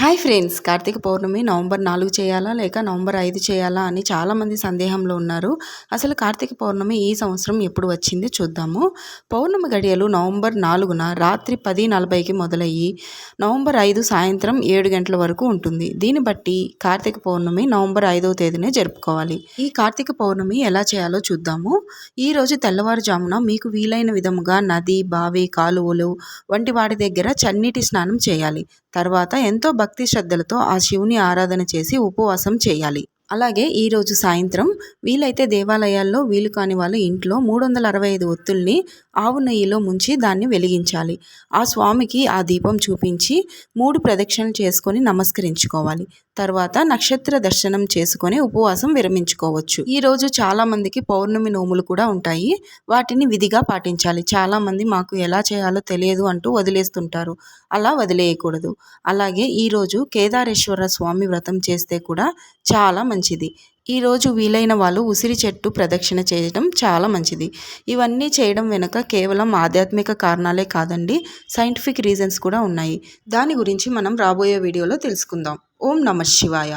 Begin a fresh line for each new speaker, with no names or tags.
Hi friends Kartika Purnima November నాలుగు చేయాలా లేక నవంబర్ ఐదు చేయాలా అని చాలామంది సందేహంలో ఉన్నారు. అసలు కార్తీక పౌర్ణమి ఈ సంవత్సరం ఎప్పుడు వచ్చింది చూద్దాము. పౌర్ణమి గడియలు నవంబర్ నాలుగున రాత్రి పది నలభైకి మొదలయ్యి నవంబర్ ఐదు సాయంత్రం ఏడు గంటల వరకు ఉంటుంది. దీన్ని బట్టి కార్తీక పౌర్ణమి నవంబర్ ఐదవ తేదీనే జరుపుకోవాలి. ఈ కార్తీక పౌర్ణమి ఎలా చేయాలో చూద్దాము. ఈరోజు తెల్లవారుజామున మీకు వీలైన విధముగా నది బావి కాలువలు వంటి వాటి దగ్గర చన్నీటి స్నానం చేయాలి. తర్వాత ఎంతో భక్తి శ్రద్ధలతో ఆ శివుని ఆరాధన చేసి ఉపవాసం చేయాలి. అలాగే ఈరోజు సాయంత్రం వీలైతే దేవాలయాల్లో వీలు కాని వాళ్ళ ఇంట్లో మూడు వందల అరవై ఐదు ఒత్తుల్ని ఆవు నెయ్యిలో ముంచి దాన్ని వెలిగించాలి. ఆ స్వామికి ఆ దీపం చూపించి మూడు ప్రదక్షిణలు చేసుకొని నమస్కరించుకోవాలి. తర్వాత నక్షత్ర దర్శనం చేసుకొని ఉపవాసం విరమించుకోవచ్చు. ఈరోజు చాలామందికి పౌర్ణమి నోములు కూడా ఉంటాయి. వాటిని విధిగా పాటించాలి. చాలామంది మాకు ఎలా చేయాలో తెలియదు అంటూ వదిలేస్తుంటారు. అలా వదిలేయకూడదు. అలాగే ఈరోజు కేదారేశ్వర స్వామి వ్రతం చేస్తే కూడా చాలా మంచి మంచిది. ఈరోజు వీలైన వాళ్ళు ఉసిరి చెట్టు ప్రదక్షిణ చేయడం చాలా మంచిది. ఇవన్నీ చేయడం వెనుక కేవలం ఆధ్యాత్మిక కారణాలే కాదండి సైంటిఫిక్ రీజన్స్ కూడా ఉన్నాయి. దాని గురించి మనం రాబోయే వీడియోలో తెలుసుకుందాం. ఓం నమ శివాయ.